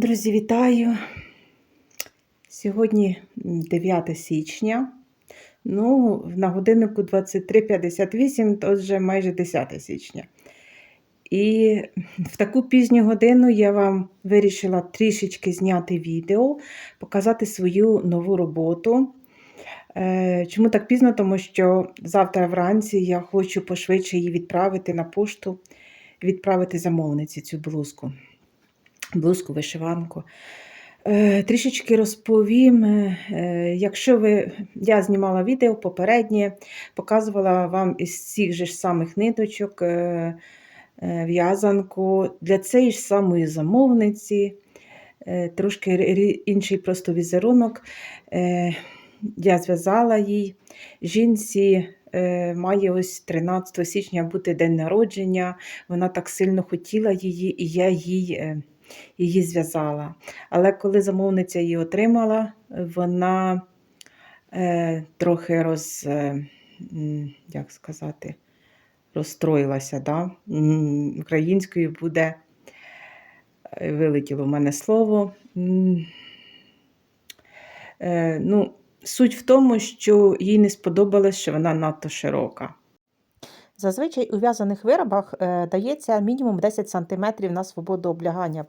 Друзі, вітаю! Сьогодні 9 січня. Ну, на годиннику 23.58, то вже майже 10 січня. І в таку пізню годину я вам вирішила трішечки зняти відео, показати свою нову роботу. Е, Чому так пізно? Тому що завтра вранці я хочу пошвидше її відправити на пошту, відправити замовниці цю блузку блузку, вишиванку. Е, Трішечки розповім, е, е, якщо ви, я знімала відео попереднє, показувала вам із цих же ж самих ниточок в'язанку для цієї ж самої замовниці, трошки інший просто візерунок. Я зв'язала їй. Жінці має ось 13 січня бути день народження. Вона так сильно хотіла її, і я їй. Її зв'язала. Але коли замовниця її отримала, вона е, трохи роз, е, як сказати, розстроїлася. Да? Українською буде, е, вилетіло в мене слово. Е, ну, суть в тому, що їй не сподобалось, що вона надто широка. Зазвичай у в'язаних виробах е, дається мінімум 10 см на свободу облягання.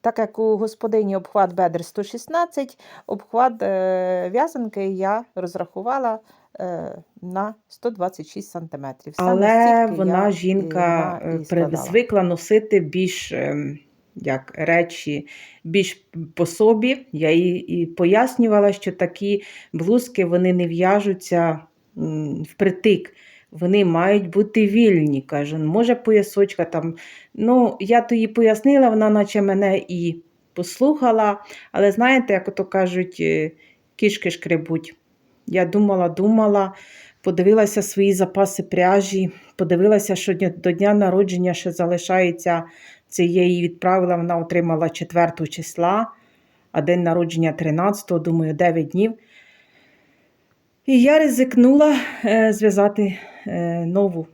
Так як у господині обхват бедер 116, обхват е, в'язанки я розрахувала е, на 126 см. Але вона, жінка, при- звикла. носити більш ем, як речі, більш по собі. Я їй і пояснювала, що такі блузки вони не в'яжуться впритик. Вони мають бути вільні. Кажу, може, поясочка там. Ну, я то їй пояснила, вона наче мене і послухала. Але знаєте, як ото кажуть, е, кішки шкребуть. Я думала, думала, подивилася свої запаси пряжі, подивилася, що до дня народження ще залишається. Її відправила, вона отримала 4 числа, а день народження 13, думаю, 9 днів. І я ризикнула е, зв'язати е, нову,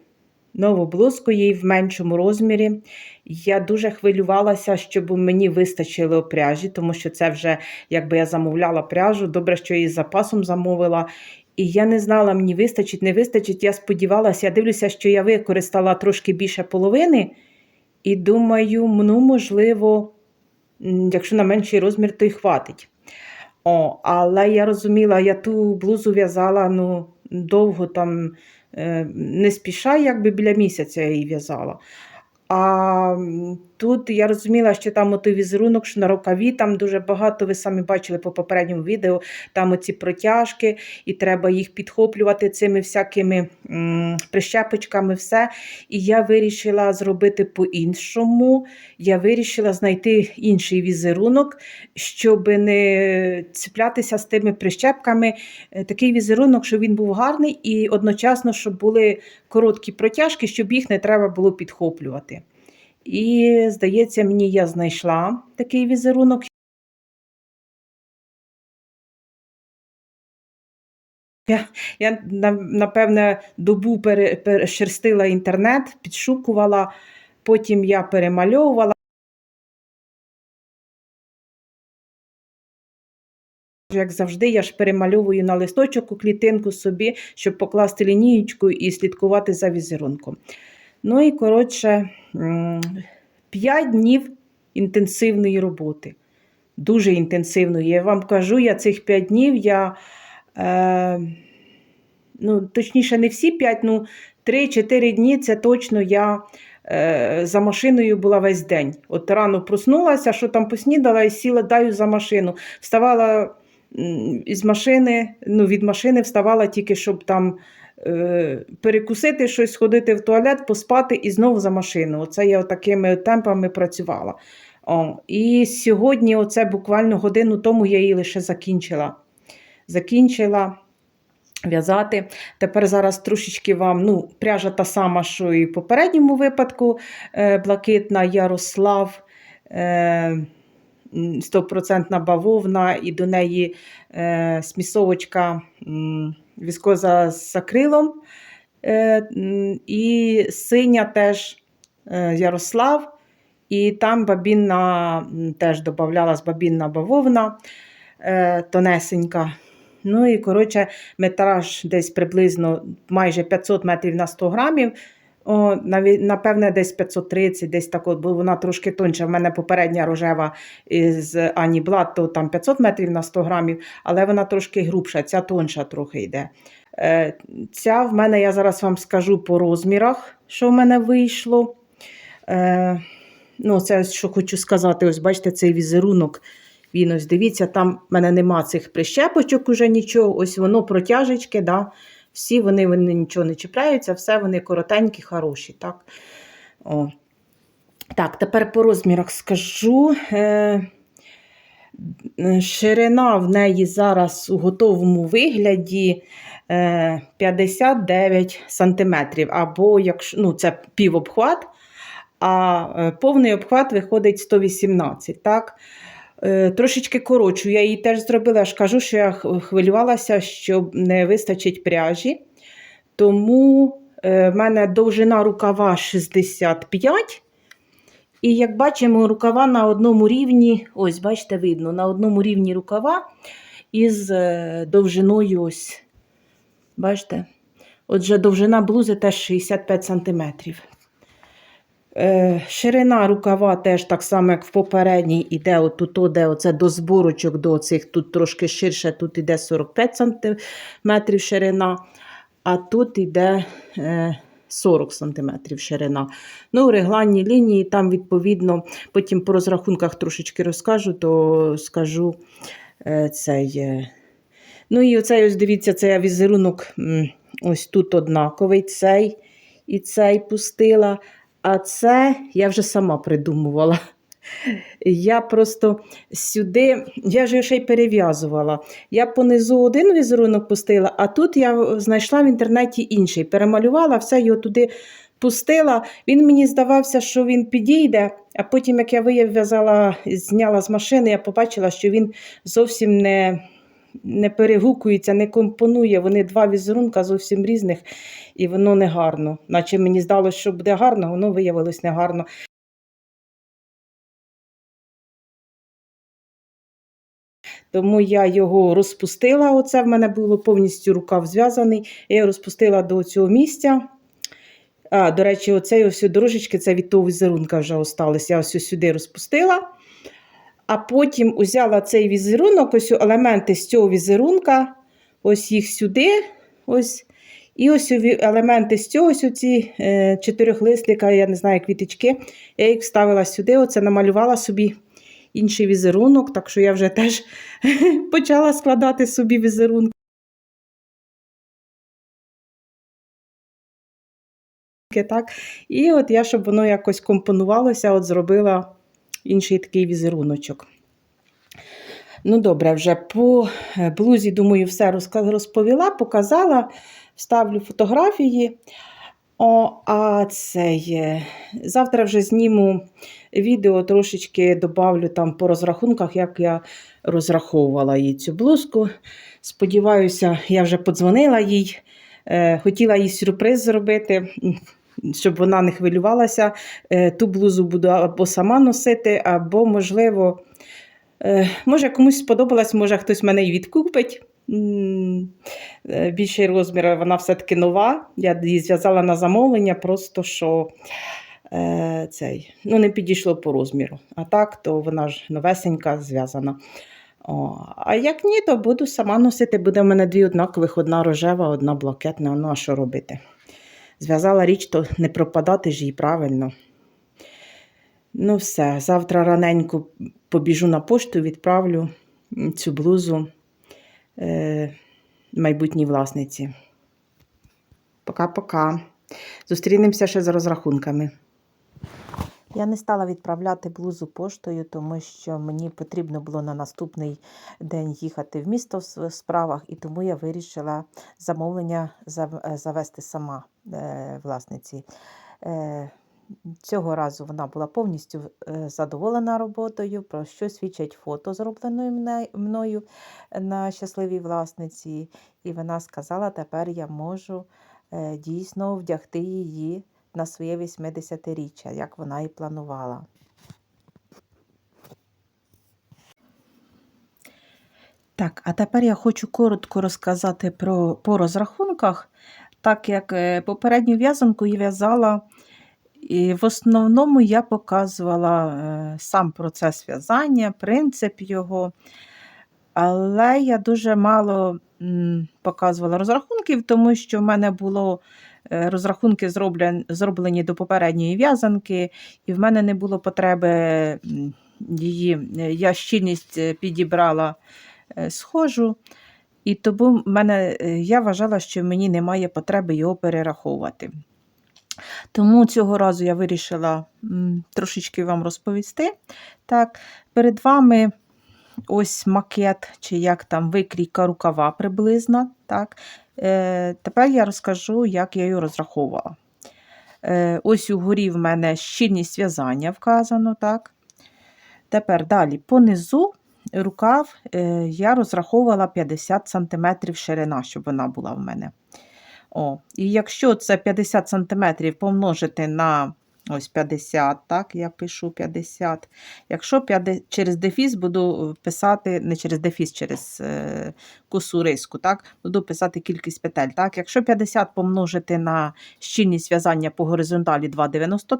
нову блузку їй в меншому розмірі. Я дуже хвилювалася, щоб мені вистачило пряжі, тому що це вже, якби я замовляла пряжу, добре, що її з запасом замовила. І я не знала, мені вистачить, не вистачить. Я сподівалася, я дивлюся, що я використала трошки більше половини. І думаю, ну, можливо, якщо на менший розмір, то й хватить. О, але я розуміла, я ту блузу в'язала ну, довго там, е, не спіша, якби біля місяця я її в'язала. А тут я розуміла, що там отой візерунок, що на рукаві, там дуже багато, ви самі бачили по попередньому відео, там оці протяжки, і треба їх підхоплювати цими всякими м, прищепочками, все. І я вирішила зробити по-іншому. Я вирішила знайти інший візерунок, щоб не цеплятися з тими прищепками. Е, Такий візерунок, щоб він був гарний, і одночасно, щоб були короткі протяжки, щоб їх не треба було підхоплювати. І, здається, мені я знайшла такий візерунок. Я, я напевне, добу пере, перешерстила інтернет, підшукувала, потім я перемальовувала. Як завжди, я ж перемальовую на листочок у клітинку собі, щоб покласти лінієчку і слідкувати за візерунком. Ну і коротше, 5 днів інтенсивної роботи. Дуже інтенсивної. Я вам кажу, я цих 5 днів я. Е, ну, точніше, не всі 5, ну 3-4 дні це точно я е, за машиною була весь день. От рано проснулася, що там поснідала і сіла, даю за машину. Вставала із машини, ну, від машини вставала тільки, щоб там перекусити щось, сходити в туалет, поспати і знову за машину. Оце я такими темпами працювала. О, і сьогодні, оце буквально годину тому, я її лише закінчила. Закінчила в'язати. Тепер зараз трошечки вам, ну, пряжа та сама, що і в попередньому випадку, е, блакитна Ярослав. Е, м, Стопроцентна бавовна, і до неї е, смісовочка віскоза з акрилом. Е, і синя теж е, Ярослав. І там бабінна теж додавалась бабінна бавовна е, тонесенька. Ну і коротше, метраж десь приблизно майже 500 метрів на 100 грамів. О, напевне, десь 530, десь так, бо вона трошки тоньша. В мене попередня рожева із Ані Блад, то там 500 метрів на 100 грамів, але вона трошки грубша, ця тонша трохи йде. Е, Ця в мене, я зараз вам скажу по розмірах, що в мене вийшло. Е, ну, це що хочу сказати, ось бачите, цей візерунок. Він ось дивіться, там в мене нема цих прищепочок уже нічого. Ось воно протяжечки, да. Всі вони, вони нічого не чіпляються, все вони коротенькі, хороші. Так, О. так тепер по розмірах скажу. Е, е, ширина в неї зараз у готовому вигляді е, 59 см, або якщо ну, це півобхват, а е, повний обхват виходить 118 так? Е, Трошечки коротшу. Я її теж зробила, я ж кажу, що я хвилювалася, що не вистачить пряжі. Тому е, в мене довжина рукава 65. І як бачимо, рукава на одному рівні, ось, бачите, видно, на одному рівні рукава із е, довжиною ось. Бачите? Отже, довжина блузи теж 65 см. Е, ширина рукава теж так само, як в попередній, іде отут, де оце до зборочок, до цих, тут трошки ширше, тут іде 45 см ширина, а тут іде е, 40 см ширина. Ну, регланні лінії, там, відповідно, потім по розрахунках трошечки розкажу, то скажу е, цей. е. Ну і оцей, ось дивіться, цей візерунок ось тут однаковий, цей і цей пустила. А це я вже сама придумувала. Я просто сюди, я ж його ще й перев'язувала. Я понизу один візерунок пустила, а тут я знайшла в інтернеті інший. Перемалювала, все його туди пустила. Він мені здавався, що він підійде, а потім, як я вив'язала, зняла з машини, я побачила, що він зовсім не, не перегукується, не компонує. Вони два візерунка зовсім різних, і воно не гарно. Наче мені здалося, що буде гарно, воно виявилось негарно. Тому я його розпустила. Оце в мене було повністю рукав зв'язаний. Я його розпустила до цього місця. А, до речі, оцей ось дорожечки, це від того візерунка вже осталось. Я ось сюди розпустила. А потім взяла цей візерунок, ось елементи з цього візерунка, ось їх сюди. ось. І ось елементи з цього, ось оці е, чотирьохлистика, я не знаю, квіточки. Я їх вставила сюди, оце намалювала собі інший візерунок, так що я вже теж почала складати собі візерунки. Так. І от я, щоб воно якось компонувалося, от зробила інший такий візеруночок. Ну, добре, вже по е, блузі, думаю, все розповіла, показала, вставлю фотографії. О, а цей, е, завтра вже зніму відео, трошечки добавлю там по розрахунках, як я розраховувала їй цю блузку. Сподіваюся, я вже подзвонила їй. Е, Хотіла їй сюрприз зробити, щоб вона не хвилювалася. Е, Ту блузу буду або сама носити, або, можливо, е, може комусь сподобалась, може хтось мене і відкупить. Е, Більший розмір, вона все-таки нова. Я її зв'язала на замовлення, просто що цей, ну, не підійшло по розміру. А так, то вона ж новесенька, зв'язана. О, а як ні, то буду сама носити. Буде в мене дві однакових: одна рожева, одна блакитна. Ну, а що робити? Зв'язала річ, то не пропадати ж їй правильно. Ну, все, завтра раненько побіжу на пошту, відправлю цю блузу е, майбутній власниці. Пока-пока. Зустрінемося ще з розрахунками. Я не стала відправляти блузу поштою, тому що мені потрібно було на наступний день їхати в місто в справах, і тому я вирішила замовлення е, завести сама Е, власниці. Е, цього разу вона була повністю е, задоволена роботою, про що свідчать фото, зробленою мною на щасливій власниці. І вона сказала, тепер я можу дійсно вдягти її на своє 80-річчя, як вона і планувала. Так, а тепер я хочу коротко розказати про, по розрахунках так як е, попередню в'язанку я в'язала, і в основному я показувала е, сам процес в'язання, принцип його. Але я дуже мало показувала розрахунків, тому що в мене було е, розрахунки зроблені до попередньої в'язанки, і в мене не було потреби її. Я щільність підібрала схожу, і тому мене, е, я вважала, що мені немає потреби його перераховувати. Тому цього разу я вирішила трошечки вам розповісти. Так, перед вами ось макет, чи як там викрійка рукава приблизно. Так. Е, тепер я розкажу, як я її розраховувала. Е, ось угорі в мене щільність в'язання вказано. так. Тепер далі понизу рукав е, я розраховувала 50 см ширина, щоб вона була в мене. О, і якщо це 50 см помножити на ось 50, так, я пишу 50. Якщо 50, через дефіс буду писати, не через дефіс, через е, косу риску, так, буду писати кількість петель. Так. Якщо 50 помножити на щільність в'язання по горизонталі 2,93,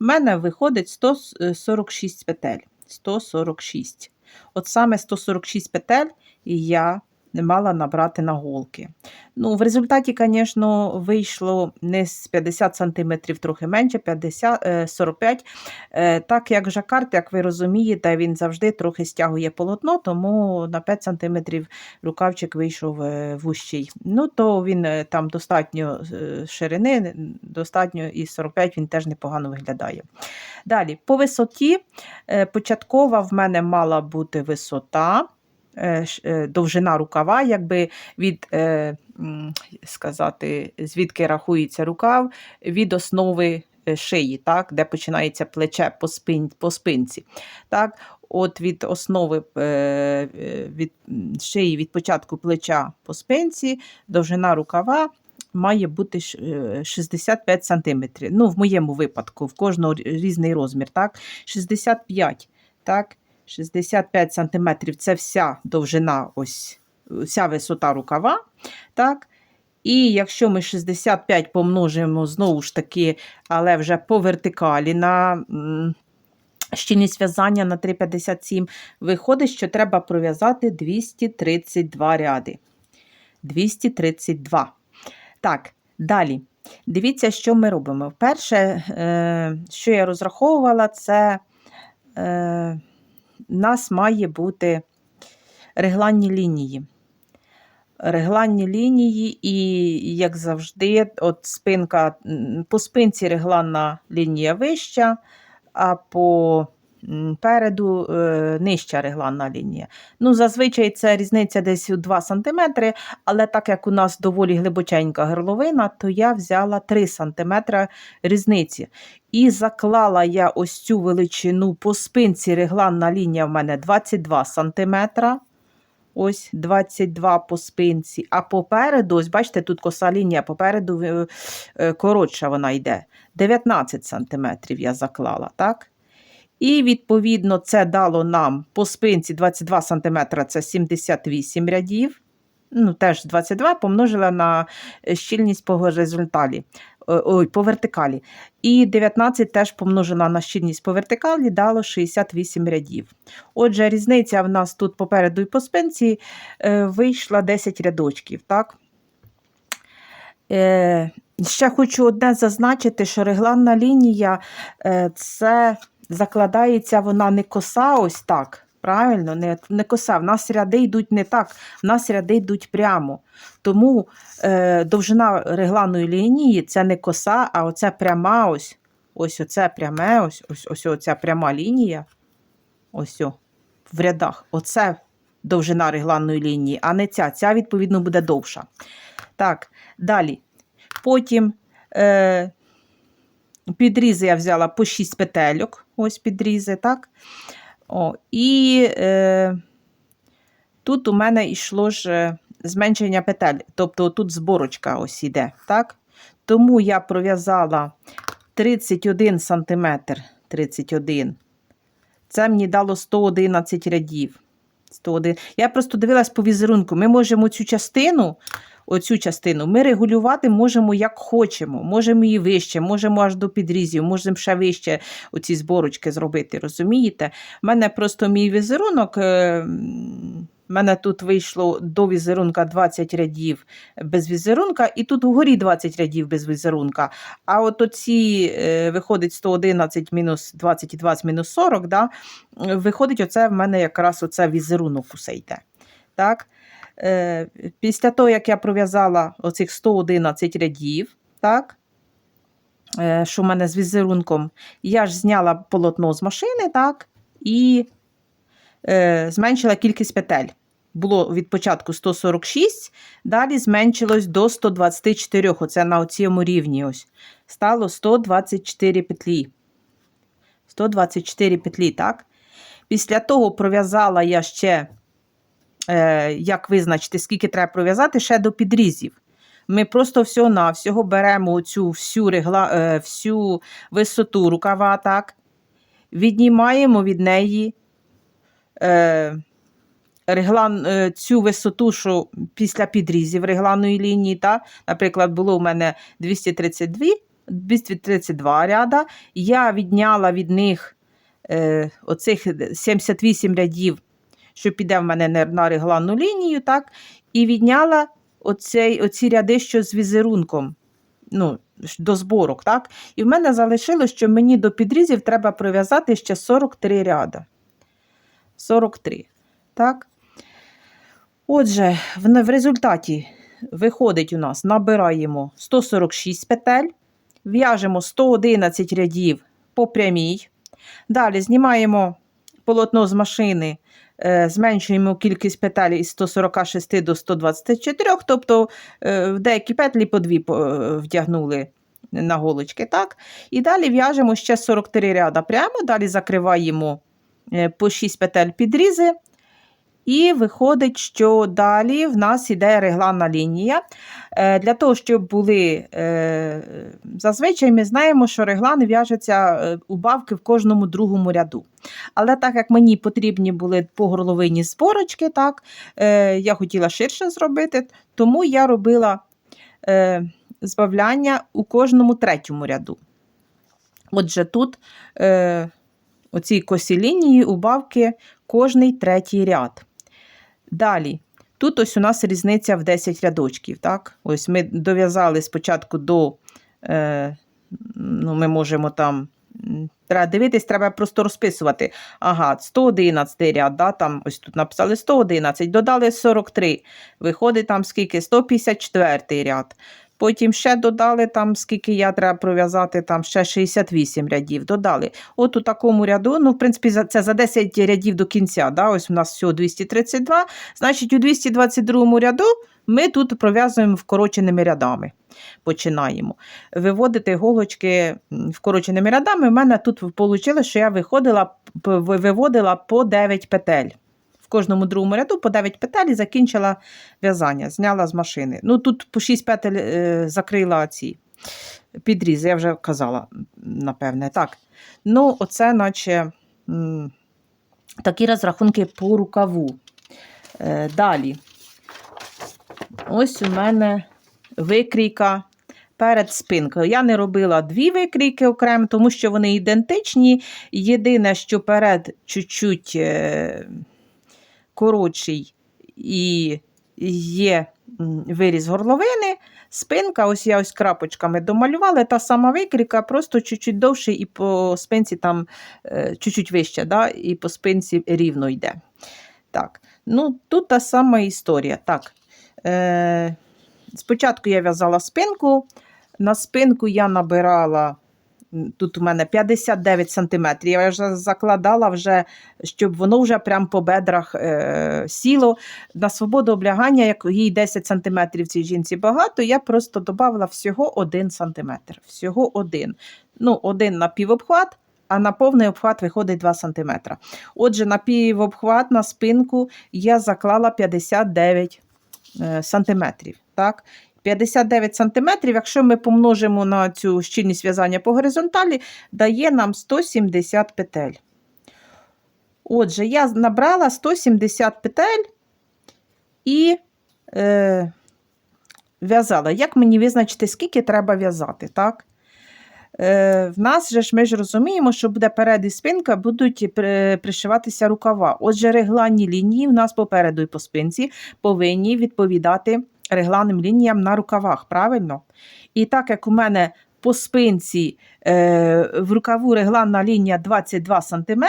в мене виходить 146 петель. 146. От саме 146 петель і я не мала набрати на голки. Ну, в результаті, звісно, вийшло не з 50 см, трохи менше, 50, е, 45 Е, Так як жакард, як ви розумієте, він завжди трохи стягує полотно, тому на 5 см рукавчик вийшов е, вущий. Ну, то він е, там достатньо е, ширини, достатньо і 45 він теж непогано виглядає. Далі, по висоті, е, початкова в мене мала бути висота. Е, е, Довжина рукава, якби від е, сказати, звідки рахується рукав, від основи шиї, так, де починається плече по, спин, по спинці. Так, от від основи від шиї, від початку плеча по спинці, довжина рукава має бути е, 65 см. Ну, в моєму випадку, в кожного різний розмір. Так? 65, так? 65 см це вся довжина, ось, вся висота рукава. Так? І якщо ми 65 помножимо знову ж таки, але вже по вертикалі на щільність в'язання на 3,57, виходить, що треба пров'язати 232 ряди. 232. Так, далі. Дивіться, що ми робимо. Перше, е, що я розраховувала, це е, нас має бути регланні лінії. Регланні лінії, і, як завжди, от спинка, по спинці регланна лінія вища, а по переду е, нижча регланна лінія. Ну, зазвичай це різниця десь у 2 см, але так як у нас доволі глибоченька горловина, то я взяла 3 см різниці. І заклала я ось цю величину по спинці регланна лінія в мене 22 см. Ось 22 по спинці, а попереду, ось бачите, тут коса лінія, попереду е, е, коротша вона йде. 19 см я заклала, так? І, відповідно, це дало нам по спинці 22 см це 78 рядів. Ну, теж 22 помножила на е, щільність по горизонталі. Е, Ой, по вертикалі. І 19 теж помножена на щільність по вертикалі, дало 68 рядів. Отже, різниця в нас тут попереду і по спинці е, вийшла 10 рядочків. Так? Ще хочу одне зазначити, що регланна лінія це закладається вона не коса ось так. Правильно, не, не коса. В нас ряди йдуть не так, в нас ряди йдуть прямо. Тому е, довжина регланної лінії це не коса, а оце пряма ось. Ось оце пряме, ось, ось, ось оця пряма лінія. Ось о, в рядах. Оце довжина регланної лінії, а не ця. Ця, відповідно, буде довша. Так, далі. Потім е, підрізи я взяла по 6 петельок. Ось підрізи, так? О, і е, тут у мене йшло ж е, зменшення петель, тобто тут зборочка ось іде, так? Тому я пров'язала 31 см, 31. Це мені дало 111 рядів. 101. Я просто дивилась по візерунку. Ми можемо цю частину, оцю частину, ми регулювати можемо як хочемо. Можемо її вище, можемо аж до підрізів, можемо ще вище оці зборочки зробити. Розумієте? У мене просто мій візерунок. е, в мене тут вийшло до візерунка 20 рядів без візерунка, і тут вгорі 20 рядів без візерунка. А от оці е, виходить 111 мінус 20 і 20 мінус 40, да, виходить, оце в мене якраз оце візерунок усе йде. Так? Е, після того, як я пров'язала оцих 111 рядів, так, е, що в мене з візерунком, я ж зняла полотно з машини, так, і е, зменшила кількість петель. Було від початку 146, далі зменшилось до 124, оце на цьому рівні. ось. Стало 124 петлі. 124 петлі, так? Після того пров'язала я ще, як визначити, скільки треба пров'язати, ще до підрізів. Ми просто всього-навсього беремо цю всю, регла, е, всю висоту рукава, так? віднімаємо від неї е, реглан, е, цю висоту, що після підрізів регланної лінії. Та? Наприклад, було у мене 232, 232 ряда. Я відняла від них е, оцих 78 рядів, що піде в мене на- регланну лінію, так? і відняла оцей, оці ряди, що з візерунком. Ну, до зборок, так? І в мене залишилось, що мені до підрізів треба пров'язати ще 43 ряда. 43. Так? Отже, в, результаті виходить у нас, набираємо 146 петель, в'яжемо 111 рядів по прямій. Далі знімаємо полотно з машини, зменшуємо кількість петель із 146 до 124, тобто е, в деякі петлі по дві е, вдягнули на голочки. так? І далі в'яжемо ще 43 ряда прямо, далі закриваємо е, по 6 петель підрізи. І виходить, що далі в нас іде регланна лінія. Е, Для того, щоб були е, зазвичай ми знаємо, що реглани в'яжуться е, убавки в кожному другому ряду. Але так як мені потрібні були по горловині зборочки, так, я хотіла ширше зробити, тому я робила збавляння у кожному третьому ряду. Отже, тут е, оцій косі лінії убавки кожний третій ряд. Далі. Тут ось у нас різниця в 10 рядочків. Так? Ось ми дов'язали спочатку до, е, ну, ми можемо там, треба дивитись, треба просто розписувати. Ага, 111 ряд, да, там ось тут написали 111, додали 43. Виходить там скільки? 154 ряд. Потім ще додали там, скільки я треба пров'язати, там ще 68 рядів. Додали. От у такому ряду, ну, в принципі, це за 10 рядів до кінця. Да? Ось у нас всього 232. Значить, у 222 ряду ми тут пров'язуємо вкороченими рядами. Починаємо. Виводити голочки вкороченими рядами. У мене тут вийшло, що я виходила, виводила по 9 петель. В кожному другому ряду по 9 петель і закінчила в'язання, зняла з машини. Ну, тут по 6 петель е, закрила ці підрізи, я вже казала, напевне. Так. Ну, оце, наче такі розрахунки по рукаву. Е, далі. Ось у мене викрійка перед спинкою. Я не робила дві викрійки окремо, тому що вони ідентичні. Єдине, що перед чуть-чуть е, коротший і є виріз горловини. Спинка, ось я ось крапочками домалювала, та сама викрійка, просто чуть-чуть довше і по спинці там е, чуть-чуть вище, да, і по спинці рівно йде. Так, ну тут та сама історія. Так, е, спочатку я в'язала спинку, на спинку я набирала. Тут у мене 59 см. Я вже закладала, вже, щоб воно вже прямо по бедрах е, сіло. На свободу облягання, як їй 10 см цій жінці багато, я просто додала всього 1 см. Всього один. Ну, один на півобхват, а на повний обхват виходить 2 см. Отже, на півобхват на спинку я заклала 59 е, сантиметрів. Так? 59 сантиметрів, якщо ми помножимо на цю щільність в'язання по горизонталі, дає нам 170 петель. Отже, я набрала 170 петель і е, в'язала. Як мені визначити, скільки треба в'язати, так? Е, в нас же ж ми ж розуміємо, що буде перед і спинка, будуть пришиватися рукава. Отже, регланні лінії в нас попереду і по спинці повинні відповідати регланним лініям на рукавах, правильно? І так як у мене по спинці е, в рукаву регланна лінія 22 см,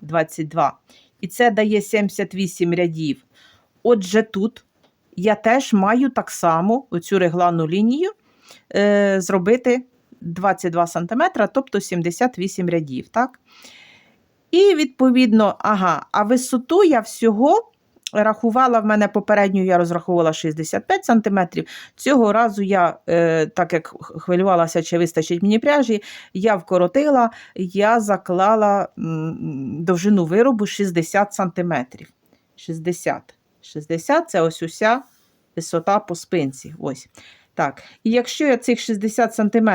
22, і це дає 78 рядів. Отже, тут я теж маю так само оцю регланну лінію е, зробити 22 см, тобто 78 рядів. Так? І відповідно, ага, а висоту я всього рахувала в мене попередню, я розраховувала 65 см. Цього разу я, е, так як хвилювалася, чи вистачить мені пряжі, я вкоротила, я заклала довжину виробу 60 см. 60. 60 це ось уся висота по спинці. Ось. Так. І якщо я цих 60 см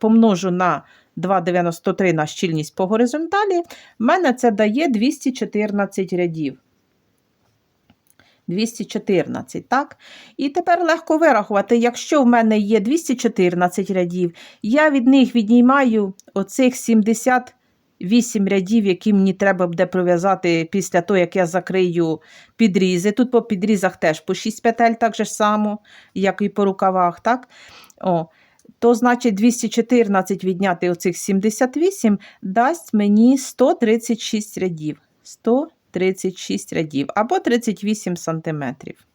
помножу на 2,93 на щільність по горизонталі, в мене це дає 214 рядів. 214, так? І тепер легко вирахувати, якщо в мене є 214 рядів, я від них віднімаю оцих 78 рядів, які мені треба буде пров'язати після того, як я закрию підрізи. Тут по підрізах теж по 6 петель, так же само, як і по рукавах, так? О, то значить 214 відняти оцих 78 дасть мені 136 рядів. 136 рядів або 38 сантиметрів.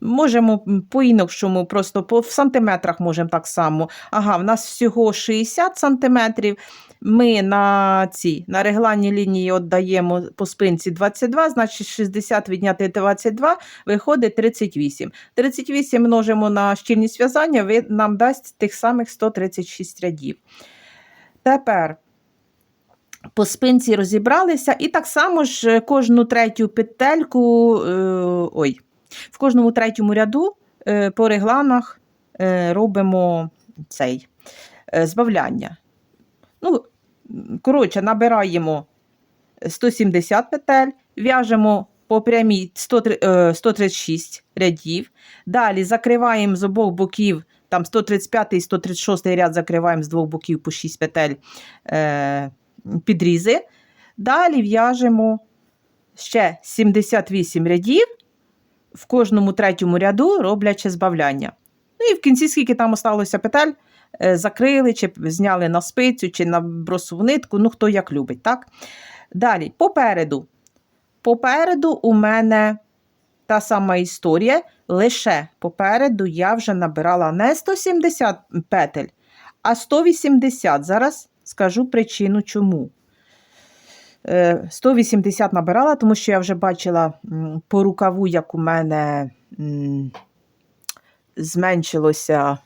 Можемо по-інакшому, просто по, в сантиметрах можемо так само. Ага, в нас всього 60 сантиметрів. Ми на ці на регланні лінії віддаємо по спинці 22, значить 60 відняти 22 виходить 38. 38 множимо на щільність в'язання, нам дасть тих самих 136 рядів. Тепер по спинці розібралися, і так само ж е, кожну третю петельку, е, ой, в кожному третьому ряду е, по регланах робимо цей збавляння. Ну, коротше, набираємо 170 петель, в'яжемо по прямій 100, е, 136 рядів. Далі закриваємо з обох боків, там 135 і 136 ряд закриваємо з двох боків по 6 петель е, підрізи. Далі в'яжемо ще 78 рядів, в кожному третьому ряду роблячи збавляння. Ну і в кінці, скільки там осталося петель, е, закрили, чи зняли на спицю, чи на бросову нитку, ну хто як любить. так? Далі, попереду. Попереду у мене та сама історія, лише попереду я вже набирала не 170 петель, а 180. Зараз скажу причину чому. Е, 180 набирала, тому що я вже бачила по рукаву, як у мене зменшилося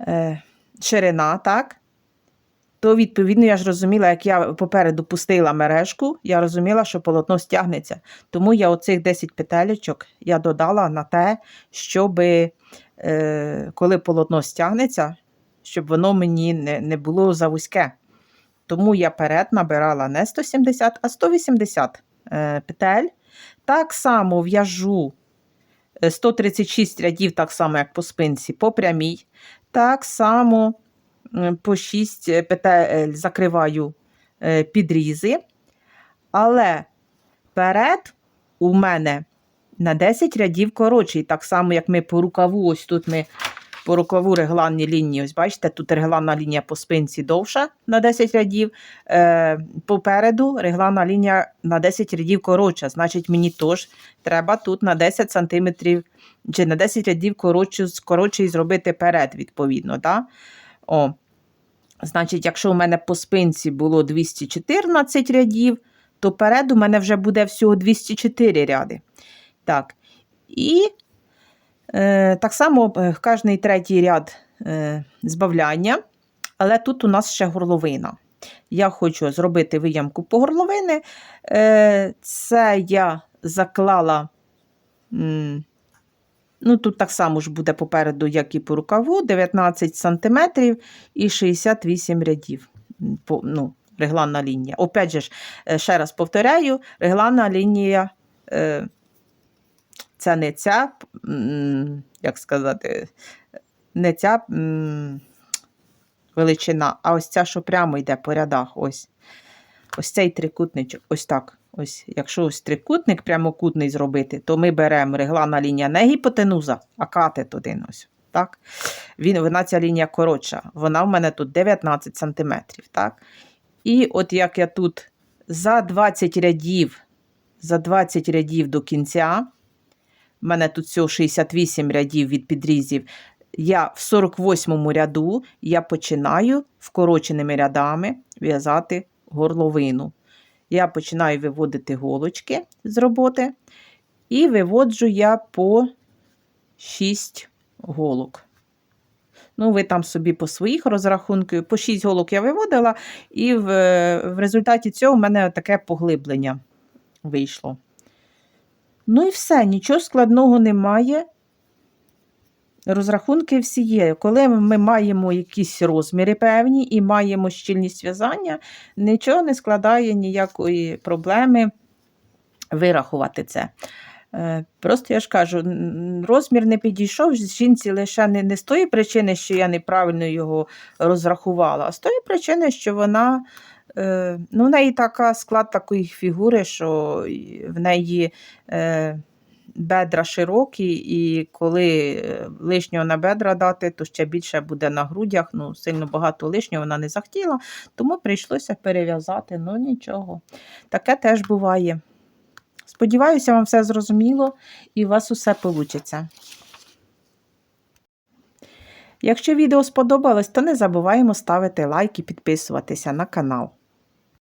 е, ширина, так? То, відповідно, я ж розуміла, як я попереду пустила мережку, я розуміла, що полотно стягнеться. Тому я оцих 10 петелечок я додала на те, щоб е, коли полотно стягнеться, щоб воно мені не, не було завузьке. Тому я перед набирала не 170, а 180 е, петель. Так само в'яжу е, 136 рядів, так само, як по спинці, по прямій. Так само по 6 петель закриваю е, підрізи. Але перед у мене на 10 рядів коротший, так само, як ми по рукаву, ось тут ми по рукаву регланні лінії. Ось бачите, тут регланна лінія по спинці довша на 10 рядів. Е, попереду регланна лінія на 10 рядів коротша. Значить, мені теж треба тут на 10 см чи на 10 рядів коротше, коротший зробити перед, відповідно. Да? О. Значить, якщо у мене по спинці було 214 рядів, то перед у мене вже буде всього 204 ряди. Так. І так само е, кожний третій ряд е, збавляння, але тут у нас ще горловина. Я хочу зробити виямку по горловини. Е, це я заклала, ну тут так само ж буде попереду, як і по рукаву, 19 см і 68 рядів. Ну, регланна лінія. Опять же, е, ще раз повторяю, регланна лінія е, це не ця, як сказати, не ця величина, а ось ця, що прямо йде по рядах. Ось. Ось цей трикутничок, ось так. Ось, якщо ось трикутник прямокутний зробити, то ми беремо реглана лінія не гіпотенуза, а катет один. Ось, так? Він, вона ця лінія коротша. Вона в мене тут 19 см. Так? І от як я тут за 20 рядів, за 20 рядів до кінця, в мене тут всього 68 рядів від підрізів. Я в 48 ряду я починаю вкороченими рядами в'язати горловину. Я починаю виводити голочки з роботи, і виводжу я по 6 голок. Ну, ви там собі по своїх розрахунках, по 6 голок я виводила, і в, в результаті цього в мене таке поглиблення вийшло. Ну і все, нічого складного немає. Розрахунки всі є. Коли ми маємо якісь розміри певні і маємо щільність в'язання, нічого не складає ніякої проблеми вирахувати це. Е, Просто я ж кажу, розмір не підійшов жінці лише не, не з тої причини, що я неправильно його розрахувала, а з тої причини, що вона. Е, Ну, в неї така склад такої фігури, що в неї е, бедра широкі, і коли е, лишнього на бедра дати, то ще більше буде на грудях. Ну, сильно багато лишнього вона не захотіла, тому прийшлося перев'язати. Ну нічого. Таке теж буває. Сподіваюся, вам все зрозуміло і у вас усе вийде. Якщо відео сподобалось, то не забуваємо ставити лайк і підписуватися на канал.